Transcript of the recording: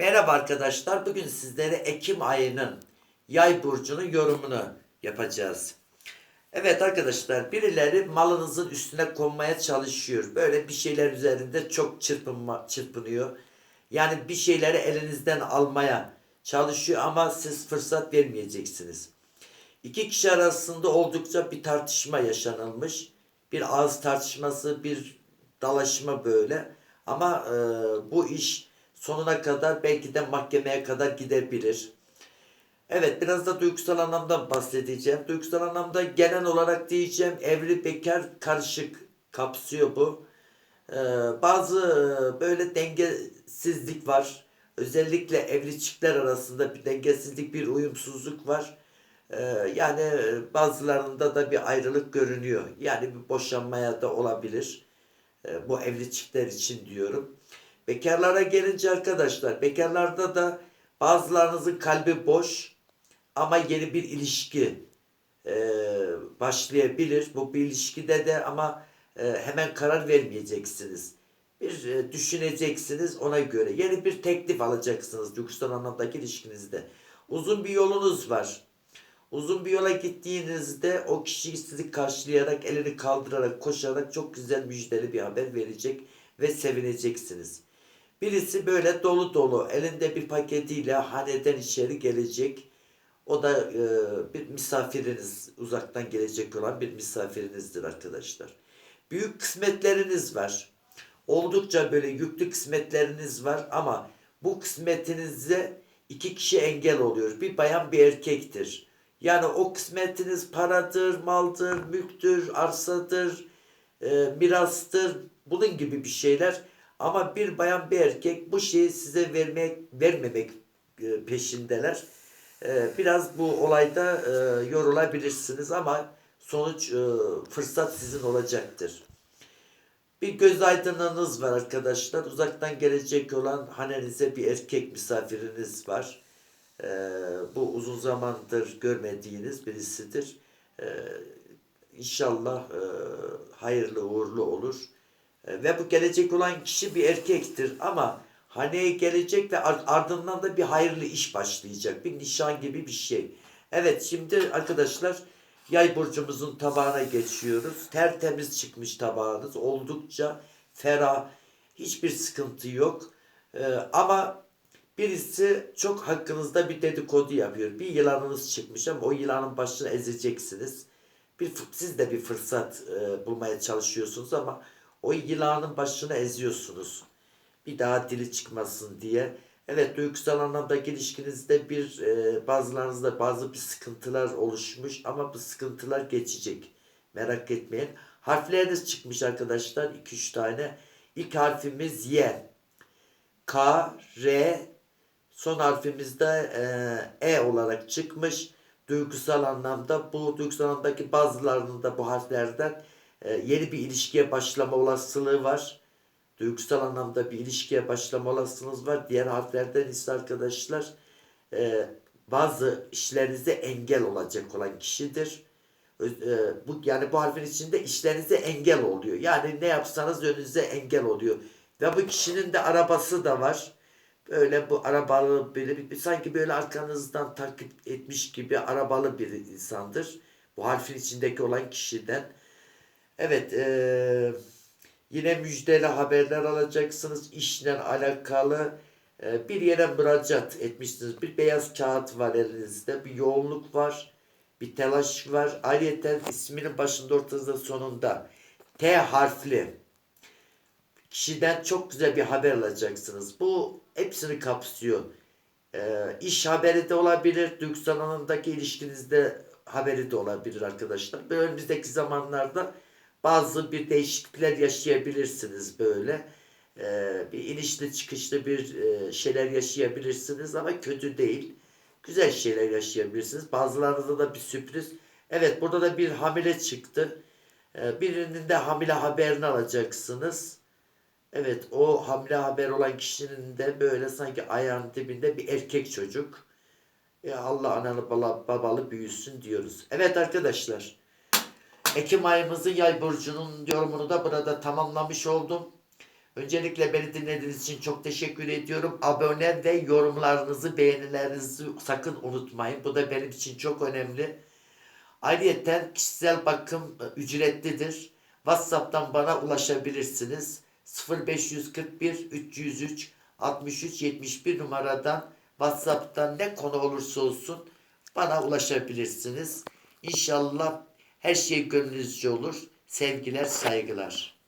Merhaba arkadaşlar. Bugün sizlere Ekim ayının yay burcunun yorumunu yapacağız. Evet arkadaşlar birileri malınızın üstüne konmaya çalışıyor. Böyle bir şeyler üzerinde çok çırpınma, çırpınıyor. Yani bir şeyleri elinizden almaya çalışıyor ama siz fırsat vermeyeceksiniz. İki kişi arasında oldukça bir tartışma yaşanılmış. Bir ağız tartışması, bir dalaşma böyle. Ama e, bu iş sonuna kadar belki de mahkemeye kadar gidebilir. Evet biraz da duygusal anlamda bahsedeceğim. Duygusal anlamda genel olarak diyeceğim evli bekar karışık kapsıyor bu. Ee, bazı e, böyle dengesizlik var. Özellikle evli çiftler arasında bir dengesizlik, bir uyumsuzluk var. Ee, yani e, bazılarında da bir ayrılık görünüyor. Yani bir boşanmaya da olabilir. Ee, bu evli çiftler için diyorum. Bekarlara gelince arkadaşlar, bekarlarda da bazılarınızın kalbi boş ama yeni bir ilişki e, başlayabilir. Bu bir ilişkide de ama e, hemen karar vermeyeceksiniz. Bir e, düşüneceksiniz ona göre. Yeni bir teklif alacaksınız duygusal anlamdaki ilişkinizde. Uzun bir yolunuz var. Uzun bir yola gittiğinizde o kişi sizi karşılayarak, elini kaldırarak, koşarak çok güzel müjdeli bir haber verecek ve sevineceksiniz. Birisi böyle dolu dolu elinde bir paketiyle haneden içeri gelecek. O da e, bir misafiriniz, uzaktan gelecek olan bir misafirinizdir arkadaşlar. Büyük kısmetleriniz var. Oldukça böyle yüklü kısmetleriniz var ama bu kısmetinize iki kişi engel oluyor. Bir bayan bir erkektir. Yani o kısmetiniz paradır, maldır, mülktür, arsadır, e, mirastır, bunun gibi bir şeyler. Ama bir bayan bir erkek bu şeyi size vermek, vermemek e, peşindeler. E, biraz bu olayda e, yorulabilirsiniz ama sonuç fırsat sizin olacaktır. Bir göz aydınlığınız var arkadaşlar. Uzaktan gelecek olan hanenize bir erkek misafiriniz var. Bu uzun zamandır görmediğiniz birisidir. İnşallah hayırlı uğurlu olur. Ee, ve bu gelecek olan kişi bir erkektir ama haneye gelecek ve ar- ardından da bir hayırlı iş başlayacak. Bir nişan gibi bir şey. Evet şimdi arkadaşlar yay burcumuzun tabağına geçiyoruz. Tertemiz çıkmış tabağınız. Oldukça ferah. Hiçbir sıkıntı yok. Ee, ama birisi çok hakkınızda bir dedikodu yapıyor. Bir yılanınız çıkmış ama o yılanın başını ezeceksiniz. Bir, siz de bir fırsat e, bulmaya çalışıyorsunuz ama o yılanın başını eziyorsunuz. Bir daha dili çıkmasın diye. Evet duygusal anlamdaki ilişkinizde bir e, bazılarınızda bazı bir sıkıntılar oluşmuş ama bu sıkıntılar geçecek. Merak etmeyin. Harfleriniz çıkmış arkadaşlar. 2-3 tane. İlk harfimiz Y. K, R, son harfimiz de e, e olarak çıkmış. Duygusal anlamda bu duygusal anlamdaki bazılarının da bu harflerden e, yeni bir ilişkiye başlama olasılığı var. Duygusal anlamda bir ilişkiye başlama olasılığınız var. Diğer harflerden ise arkadaşlar e, bazı işlerinize engel olacak olan kişidir. E, bu yani bu harfin içinde işlerinize engel oluyor. Yani ne yapsanız önünüze engel oluyor. Ve bu kişinin de arabası da var. Böyle bu arabalı biri bir- sanki böyle arkanızdan takip etmiş gibi arabalı bir insandır. Bu harfin içindeki olan kişiden. Evet eee, yine müjdeli haberler alacaksınız. İşle alakalı eee, bir yere müracaat etmişsiniz. Bir beyaz kağıt var elinizde. Bir yoğunluk var. Bir telaş var. Ayrıca isminin başında ortasında sonunda T harfli kişiden çok güzel bir haber alacaksınız. Bu hepsini kapsıyor. Ee, iş haberi de olabilir, duygusal alanındaki ilişkinizde haberi de olabilir arkadaşlar. Böyle önümüzdeki zamanlarda bazı bir değişiklikler yaşayabilirsiniz böyle. Ee, bir inişli çıkışlı bir e, şeyler yaşayabilirsiniz ama kötü değil. Güzel şeyler yaşayabilirsiniz. Bazılarınızda da bir sürpriz. Evet burada da bir hamile çıktı. Ee, birinin de hamile haberini alacaksınız. Evet o hamile haber olan kişinin de böyle sanki ayağın dibinde bir erkek çocuk. Ya Allah analı babalı büyüsün diyoruz. Evet arkadaşlar. Ekim ayımızın yay burcunun yorumunu da burada tamamlamış oldum. Öncelikle beni dinlediğiniz için çok teşekkür ediyorum. Abone ve yorumlarınızı, beğenilerinizi sakın unutmayın. Bu da benim için çok önemli. Ayrıca kişisel bakım e, ücretlidir. WhatsApp'tan bana ulaşabilirsiniz. 0541 303 63 71 numaradan WhatsApp'tan ne konu olursa olsun bana ulaşabilirsiniz. İnşallah her şey gönlünüzce olur. Sevgiler, saygılar.